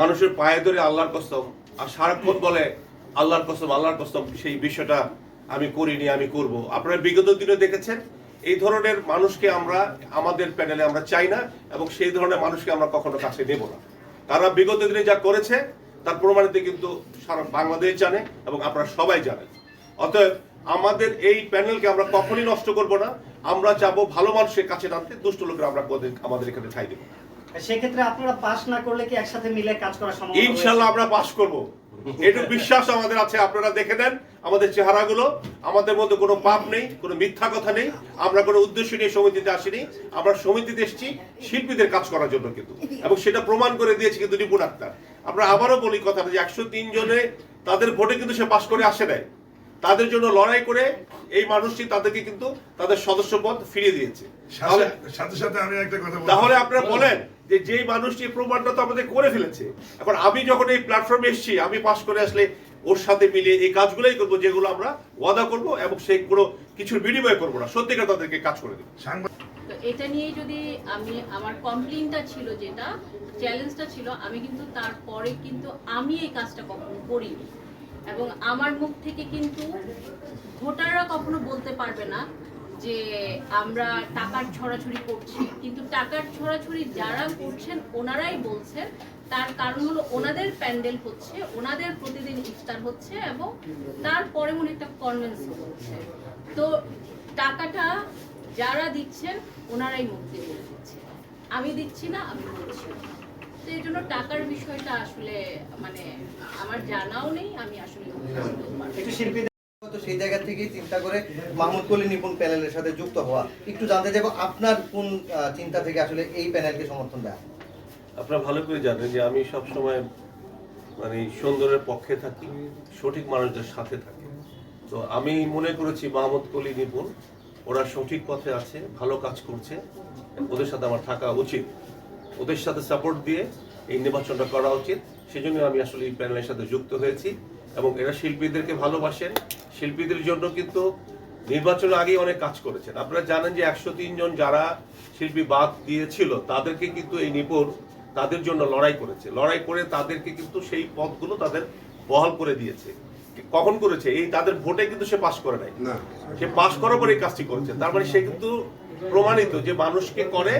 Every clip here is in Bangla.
মানুষের পায়ে ধরে আল্লাহর কসম আর সারাক্ষণ বলে আল্লাহর কসম আল্লাহর কসম, সেই বিষয়টা আমি করিনি, আমি করব। আপনারা বিগত দিনে দেখেছেন, এই ধরনের মানুষকে আমরা, আমাদের প্যানেলে আমরা চাই না এবং সেই ধরনের মানুষকে আমরা কখনো কাছে নেব না। তারা বিগত দিনে যা করেছে, তার প্রমাণিত কিন্তু সারা বাংলাদেশ জানে এবং আপনারা সবাই জানেন। অতএব আমাদের এই প্যানেলকে আমরা কখনই নষ্ট করব না। আমরা চাবো ভালো মানুষের কাছে টানতে দুষ্ট লোকের আমরা আমাদের এখানে ঠাই দেবো সেক্ষেত্রে আপনারা পাস না করলে কি একসাথে মিলে কাজ করা সম্ভব ইনশাল্লাহ আমরা পাস করব। একটু বিশ্বাস আমাদের আছে আপনারা দেখে নেন আমাদের চেহারাগুলো। আমাদের মধ্যে কোনো পাপ নেই কোনো মিথ্যা কথা নেই। আমরা কোনো উদ্দেশ্য নিয়ে সমিতিতে আসিনি। আমরা সমিতিতে এসেছি শিল্পীদের কাজ করার জন্য কিন্তু। এবং সেটা প্রমাণ করে দিয়েছে কিন্তু রিপুন আক্তার আমরা আবারও বলি কথাটা যে একশো তিন জনে তাদের ভোটে কিন্তু সে পাশ করে আসে নাই। তাদের জন্য লড়াই করে এই মানুষটি তাদেরকে কিন্তু তাদের সদস্যপদ ফিরিয়ে দিয়েছে। সাথে সাথে সাথে আমি একটা কথা তাহলে আপনারা বলেন যে যেই মানুষটি প্রমাণটা তো আমাদের করে ফেলেছে। এখন আমি যখন এই প্ল্যাটফর্মে এসেছি আমি পাস করে আসলে ওর সাথে মিলিয়ে এই কাজগুলোই করব যেগুলো আমরা ওয়াদা করব এবং সেগুলো কিছুর বিনিময় করব না। সত্যিকার তাদেরকে কাজ করে দেবো। তো এটা নিয়ে যদি আমি আমার কমপ্লেনটা ছিল যেটা চ্যালেঞ্জটা ছিল আমি কিন্তু তারপরে কিন্তু আমি এই কাজটা কখনো করিনি। এবং আমার মুখ থেকে কিন্তু ভোটাররা কখনো বলতে পারবে না যে আমরা টাকার ছড়াছড়ি করছি। কিন্তু টাকার ছড়াছড়ি যারা করছেন, ওনারাই বলছেন, তার কারণ হলো ওনাদের প্যান্ডেল হচ্ছে, ওনাদের প্রতিদিন ইফতার হচ্ছে এবং তারপরে মনে একটা কনভেন্স হচ্ছে। তো টাকাটা যারা দিচ্ছেন, ওনারাই মুক্তি বলে দিচ্ছে। আমি দিচ্ছি না, আমি বলছি তো এই জন্য টাকার বিষয়টা আসলে মানে আমার জানাও নেই, আমি আসলে সেই জায়গা থেকেই চিন্তা করে মাহমুদ কলি নিপুণ প্যানেলের সাথে যুক্ত হওয়া। একটু জানতে চাইব, আপনার কোন চিন্তা থেকে আসলে এই প্যানেলকে সমর্থন দেয়? আপনারা ভালো করে জানেন যে আমি সব সময় মানে সুন্দরের পক্ষে থাকি, সঠিক মানুষদের সাথে থাকি। তো আমি মনে করেছি মাহমুদ কলি নিপুণ, ওরা সঠিক পথে আছে, ভালো কাজ করছে, ওদের সাথে আমার থাকা উচিত। ওদের সাথে সাপোর্ট দিয়ে এই নির্বাচনটা করা উচিত। সেজন্য আমি আসলে এই প্যানেলের সাথে যুক্ত হয়েছি এবং এরা শিল্পীদেরকে ভালোবাসেন। শিল্পীদের জন্য কিন্তু নির্বাচনের আগেই অনেক কাজ করেছেন। আপনারা জানেন যে একশো জন যারা শিল্পী বাদ দিয়েছিল তাদেরকে কিন্তু এই নিপুণ তাদের জন্য লড়াই করেছে। লড়াই করে তাদেরকে কিন্তু সেই পদগুলো তাদের বহাল করে দিয়েছে। কখন করেছে? এই তাদের ভোটে কিন্তু সে পাশ করে নাই। সে পাশ করার পরে এই কাজটি করেছে। তার মানে সে কিন্তু প্রমাণিত যে মানুষকে করে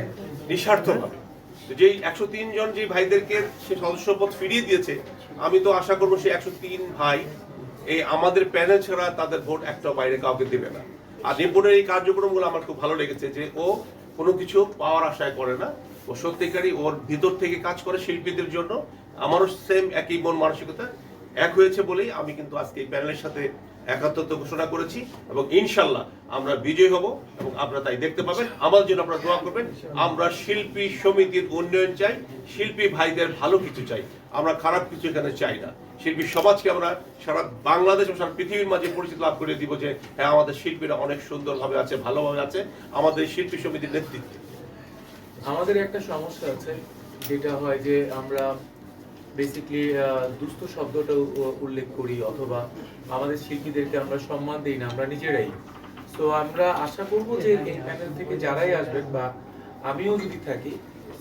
নিঃস্বার্থভাবে। যেই একশো তিন জন যে ভাইদেরকে সে সদস্যপদ ফিরিয়ে দিয়েছে, আমি তো আশা করব সে একশো তিন ভাই এই আমাদের প্যানেল ছাড়া তাদের ভোট একটা বাইরে কাউকে দেবে না। আর নিপুণের এই কার্যক্রমগুলো আমার খুব ভালো লেগেছে যে ও কোনো কিছু পাওয়ার আশায় করে না। ও সত্যিকারই ওর ভিতর থেকে কাজ করে শিল্পীদের জন্য। আমারও সেম একই মন মানসিকতা। এক হয়েছে বলেই আমি কিন্তু আজকে এই প্যানেলের সাথে একাত্মত্ব ঘোষণা করেছি এবং ইনশাল্লাহ আমরা বিজয় হব এবং আপনারা তাই দেখতে পাবেন। আমার জন্য আপনারা দোয়া করবেন, আমরা শিল্পী সমিতির উন্নয়ন চাই, শিল্পী ভাইদের ভালো কিছু চাই, আমরা খারাপ কিছু এখানে চাই না। শিল্পী সমাজকে আমরা সারা বাংলাদেশ এবং সারা পৃথিবীর মাঝে পরিচিত লাভ করে দিব যে হ্যাঁ আমাদের শিল্পীরা অনেক সুন্দরভাবে আছে, ভালোভাবে আছে, আমাদের শিল্পী সমিতির নেতৃত্বে। আমাদের একটা সমস্যা আছে, যেটা হয় যে আমরা বেসিকলি দুস্থ শব্দটা উল্লেখ করি, অথবা আমাদের শিল্পীদেরকে আমরা সম্মান দিই না, আমরা নিজেরাই। তো আমরা আশা করব যে এই প্যানেল থেকে যারাই আসবেন বা আমিও যদি থাকি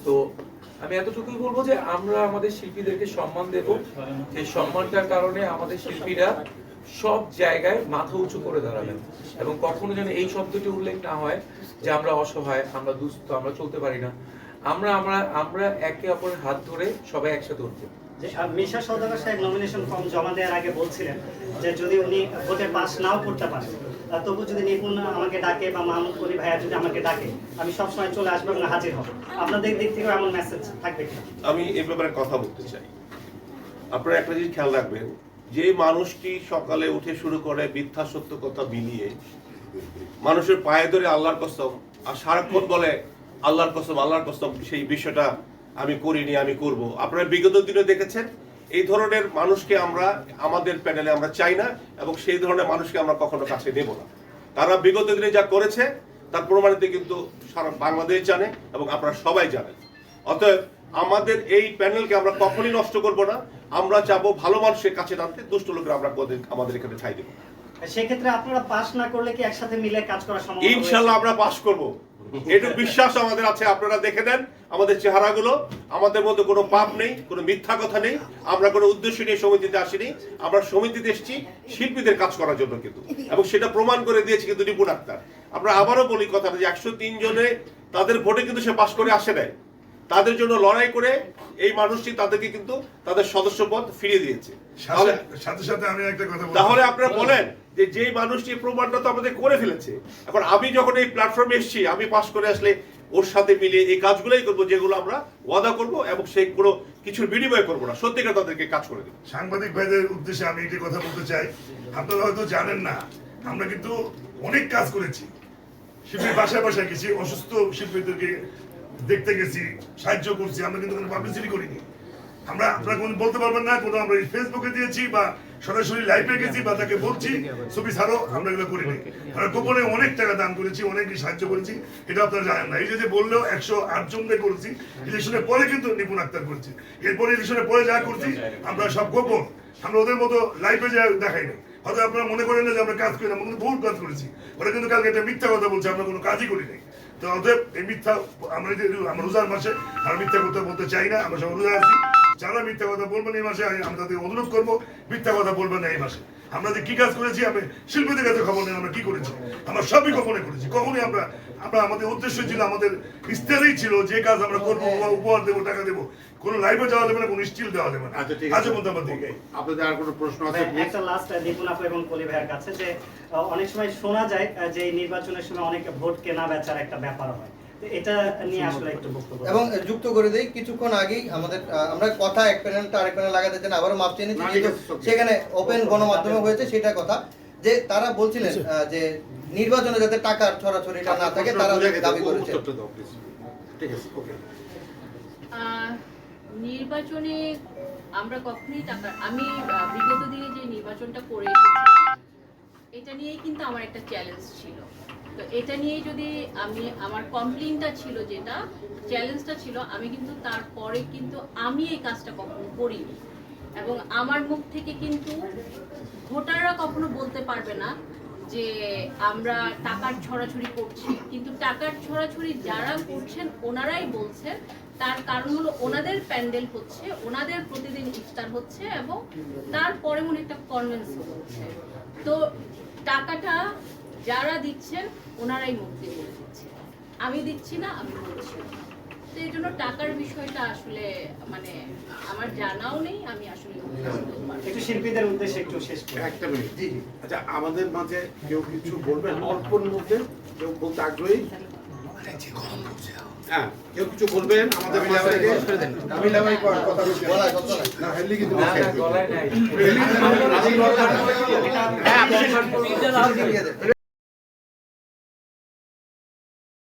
তো আমি এতটুকুই বলব যে আমরা আমাদের শিল্পীদেরকে সম্মান দেব। এই সম্মানটার কারণে আমাদের শিল্পীরা সব জায়গায় মাথা উঁচু করে দাঁড়াবেন এবং কখনো যেন এই শব্দটি উল্লেখ না হয় যে আমরা অসহায়, আমরা দুস্থ, আমরা চলতে পারি না। আমরা আমরা আমরা একে অপরের হাত ধরে সবাই একসাথে উঠবো। মিশা সওদাগর সাহেব নমিনেশন ফর্ম জমা দেওয়ার আগে বলছিলেন যে, যদি উনি ভোটে পাস নাও করতে পারেন তবু যদি নিপুণ আমাকে ডাকে বা মাহমুদ কলি ভাইয়া যদি আমাকে ডাকে, আমি সবসময় চলে আসব এবং হাজির হব। আপনাদের দিক এমন মেসেজ থাকবে আমি এ ব্যাপারে কথা বলতে চাই। আপনারা একটা জিনিস খেয়াল রাখবেন, যে মানুষটি সকালে উঠে শুরু করে মিথ্যা সত্য কথা মিলিয়ে মানুষের পায়ে ধরে আল্লাহর কসম আর সারাক্ষণ বলে, আল্লাহর কসম আল্লাহর কসম, সেই বিষয়টা আমি করিনি আমি করব। আপনারা বিগত দিনে দেখেছেন এই ধরনের মানুষকে আমরা আমাদের প্যানেলে আমরা চাই না এবং সেই ধরনের মানুষকে আমরা কখনো কাছে নেব না। তারা বিগত দিনে যা করেছে তার প্রমাণিত কিন্তু সারা বাংলাদেশ জানে এবং আপনারা সবাই জানেন। অতএব আমাদের এই প্যানেলকে আমরা কখনই নষ্ট করব না। আমরা চাবো ভালো মানুষের কাছে টানতে দুষ্ট লোকের আমরা আমাদের এখানে ঠাই দেবো সেক্ষেত্রে আপনারা পাস না করলে কি একসাথে মিলে কাজ করা সম্ভব ইনশাল্লাহ আমরা পাশ করব। এটুকু বিশ্বাস আমাদের আছে আপনারা দেখে নেন আমাদের চেহারাগুলো। আমাদের মধ্যে কোনো পাপ নেই কোনো মিথ্যা কথা নেই আমরা কোনো উদ্দেশ্য নিয়ে সমিতিতে আসিনি। আমরা সমিতিতে এসেছি শিল্পীদের কাজ করার জন্য কিন্তু। এবং সেটা প্রমাণ করে দিয়েছে কিন্তু নিপুণ আক্তার। আমরা আবারও বলি কথাটা যে একশো তিন জনে তাদের ভোটে কিন্তু সে পাশ করে আসে নাই। তাদের জন্য লড়াই করে এই মানুষটি তাদেরকে কিন্তু তাদের সদস্য পদ ফিরিয়ে দিয়েছে। সাথে- সাথে সাথে আমি একটা কথা তাহলে আপনারা বলেন যে যেই মানুষটি প্রমাণটা তো আমাদের করে ফেলেছে। এখন আমি যখন এই প্ল্যাটফর্মে এসেছি, আমি পাস করে আসলে ওর সাথে মিলিয়ে এই কাজগুলোই করব, যেগুলো আমরা ওয়াদা করব এবং সেই কোনো কিছুর বিনিময় করব না। সত্যিকার তাদেরকে কাজ করে দেবো। সাংবাদিক ভাইদের উদ্দেশ্যে আমি একটি কথা বলতে চাই। আপনারা হয়তো জানেন না, আমরা কিন্তু অনেক কাজ করেছি। শিল্পীর বাসায় বাসায় গেছি, অসুস্থ শিল্পীদেরকে দেখতে গেছি, সাহায্য করছি, আমরা কিন্তু কোনো পাবলিসিটি করিনি। আমরা, আপনারা কোনো বলতে পারবেন না, কোনো আমরা ফেসবুকে দিয়েছি বা সরাসরি লাইভে গেছি বা তাকে বলছি ছবি ছাড়ো আমরা এগুলো করিনি আমরা গোপনে অনেক টাকা দান করেছি অনেক সাহায্য করেছি এটা আপনারা জানেন না। এই যে বললেও একশো আট জনকে করেছি ইলেকশনের পরে কিন্তু নিপুণ আক্তার করেছি। এরপরে ইলেকশনের পরে যা করছি আমরা সব গোপন। আমরা ওদের মতো লাইভে যা দেখাই না হয়তো আপনারা মনে করেন না যে আমরা কাজ করি না আমরা কিন্তু বহুত কাজ করেছি। ওরা কিন্তু কালকে একটা মিথ্যা কথা বলছে আমরা কোনো কাজই করি নাই। তো অতএব এই মিথ্যা আমরা যে আমরা রোজার মাসে আর মিথ্যা কথা বলতে চাই না আমরা সব রোজা আছি। যারা মিথ্যা কথা বলবেন এই মাসে আমি- তাদের অনুরোধ করব মিথ্যা কথা বলবেন না এই মাসে। আমরা যে কি কাজ করেছি আমি শিল্পীদের কাছে খবর নেন আমরা কি করেছি? আমরা সবই গোপনে করেছি। কখনই আমরা আমরা আমাদের উদ্দেশ্য ছিল আমাদের ইস্তারেই ছিল যে কাজ আমরা করব উপহার দেবো টাকা দেবো কোনো লাইভে যাওয়া যাবে না কোনো স্টিল দেওয়া যাবে না। আচ্ছা আছে। পর্যন্ত আমরা নাই। আপনাদের আর কোনো প্রশ্ন আছে? একটা লাস্ট দীপুন আপু এবং কলি ভাইয়ের কাছে যে অনেক সময় শোনা যায় যে এই নির্বাচনের সময় অনেক ভোট কেনা বেচার একটা ব্যাপার হয়। এটা নিয়ে আসলে একটু বক্তব্য। এবং যুক্ত করে দেই কিছুক্ষণ আগেই আমাদের আমরা কথা এক প্যানেলটা আরেক প্যানেল লাগাতে চান আবারও মাপ চেয়ে নিচ্ছি. সেখানে ওপেন গণমাধ্যমে হয়েছে সেটা কথা। যে তারা বলছিলেন যে নির্বাচনে যাতে টাকার ছড়াছড়িটা না থাকে তারা দাবি করেছে। ঠিক আছে ওকে নির্বাচনে আমরা কখনোই টাকা আমি বিগত দিনে যে নির্বাচনটা করে এসেছি এটা নিয়েই কিন্তু আমার একটা চ্যালেঞ্জ ছিল। তো এটা নিয়ে যদি আমি, আমার কমপ্লেনটা ছিল যেটা চ্যালেঞ্জটা ছিল, আমি কিন্তু তারপরে কিন্তু আমি এই কাজটা কখনো করিনি। এবং আমার মুখ থেকে কিন্তু ভোটাররা কখনো বলতে পারবে না যে আমরা টাকার ছড়াছড়ি করছি। কিন্তু টাকার ছড়াছড়ি যারা করছেন, ওনারাই বলছেন, তার কারণ হলো ওনাদের প্যান্ডেল হচ্ছে, ওনাদের প্রতিদিন ইফতার হচ্ছে এবং তারপরে মনে একটা কনভেন্স হচ্ছে তো টাকাটা যারা দিচ্ছেন ওনারাই মুখ দিয়ে বলে দিচ্ছে আমি দিচ্ছি না আমি বলছি তো এই জন্য টাকার বিষয়টা আসলে মানে আমার জানাও নেই আমি আসলে একটু শিল্পীদের উদ্দেশ্যে একটু শেষ করি। একটা মিনিট। জি জি। আচ্ছা আমাদের মাঝে কেউ কিছু বলবেন? অল্পর মধ্যে কেউ বলতে আগ্রহী? হ্যাঁ। কেউ কিছু বলবেন? আমাদের মাঝ